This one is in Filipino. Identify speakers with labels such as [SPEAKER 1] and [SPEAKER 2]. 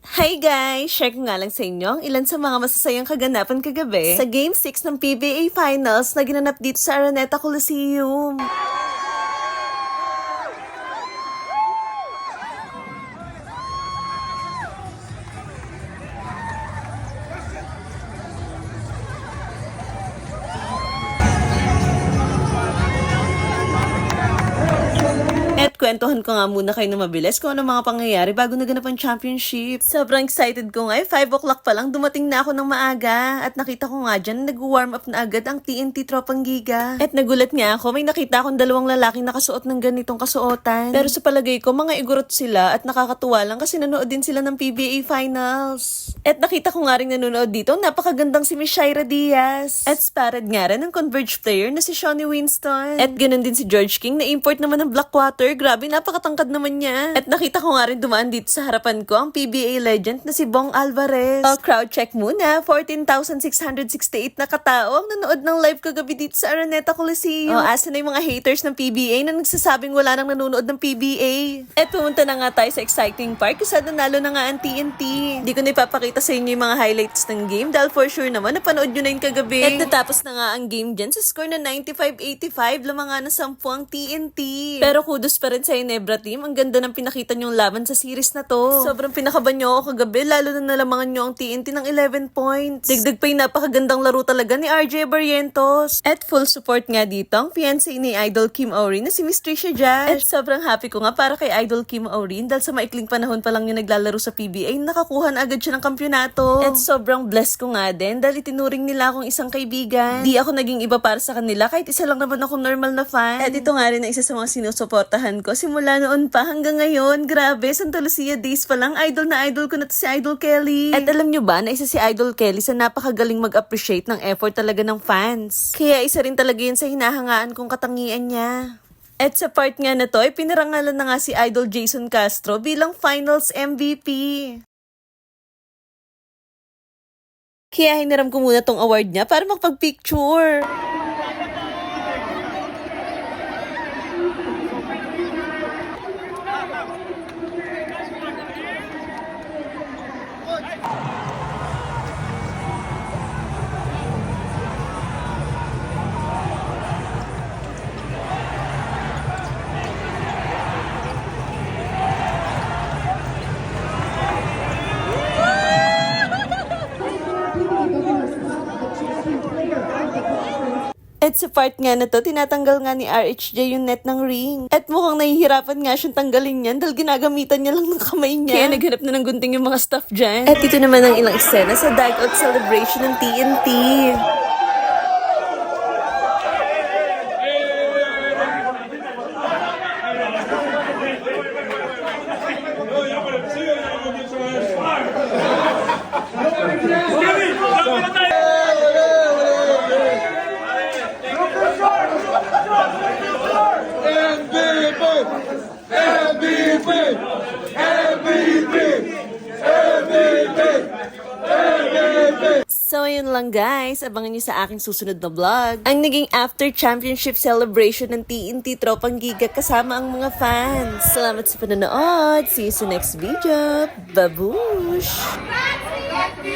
[SPEAKER 1] Hi guys! Share ko nga lang sa inyo ang ilan sa mga masasayang kaganapan kagabi sa Game 6 ng PBA Finals na ginanap dito sa Araneta Coliseum. Kwentuhan ko nga muna kayo na mabilis kung ano mga pangyayari bago naganap ang championship. Sobrang excited ko nga eh. 5 o'clock pa lang dumating na ako ng maaga. At nakita ko nga dyan, nag-warm up na agad ang TNT Tropang Giga. At nagulat nga ako, may nakita akong dalawang lalaking nakasuot ng ganitong kasuotan. Pero sa palagay ko, mga igurot sila at nakakatuwa lang kasi nanood din sila ng PBA Finals. At nakita ko nga rin nanonood dito, napakagandang si Miss Shaira Diaz. At sparred nga rin ng Converge player na si Shawnee Winston. At ganun din si George King na import naman ng Blackwater. Grabe, napakatangkad naman niya. At nakita ko nga rin dumaan dito sa harapan ko ang PBA legend na si Bong Alvarez. O, crowd check muna. 14,668 na katao ang nanood ng live kagabi dito sa Araneta Coliseum. O, asa na yung mga haters ng PBA na nagsasabing wala nang nanonood ng PBA. At pumunta na nga tayo sa exciting part kasi nanalo na nga ang TNT. Hindi ko na ipapakita sa inyo yung mga highlights ng game dahil for sure naman napanood nyo na yung kagabi. At natapos na nga ang game dyan sa score na 95-85 lamang nga na 10 ang TNT. Pero kudos pa rin sa Inebra team. Ang ganda ng pinakita nyong laban sa series na to. Sobrang pinakaban nyo ako kagabi lalo na nalamangan nyo ang TNT ng 11 points. Digdig pa yung napakagandang laro talaga ni RJ Barrientos. At full support nga dito ang fiancé ni Idol Kim Orin na si Miss Trisha Judge. At sobrang happy ko nga para kay Idol Kim Orin dahil sa maikling panahon pa lang yung naglalaro sa PBA, nakakuha na agad siya ng kampyonato. At sobrang blessed ko nga din dahil itinuring nila akong isang kaibigan. Di ako naging iba para sa kanila kahit isa lang naman ako normal na fan. At ito nga rin ang isa sa mga sinusuportahan ko simula noon pa hanggang ngayon. Grabe, Santa Lucia days pa lang, idol na idol ko na si Idol Kelly. At alam nyo ba na isa si Idol Kelly sa napakagaling mag-appreciate ng effort talaga ng fans. Kaya isa rin talaga yun sa hinahangaan kong katangian niya. At sa part nga na to, ay pinarangalan na nga si Idol Jason Castro bilang Finals MVP. Kaya hiniram ko muna tong award niya para magpag-picture. At sa part nga na to, tinatanggal nga ni RHJ yung net ng ring. At mukhang nahihirapan nga siyang tanggalin yan dahil ginagamitan niya lang ng kamay niya. Kaya naghanap na ng gunting yung mga staff dyan. At ito naman ang ilang eksena sa Dugout Celebration ng TNT. So, yun lang guys. Abangan niyo sa aking susunod na vlog. Ang naging after championship celebration ng TNT Tropang Giga kasama ang mga fans. Salamat sa panonood. See you sa next video. Babush!
[SPEAKER 2] TNT!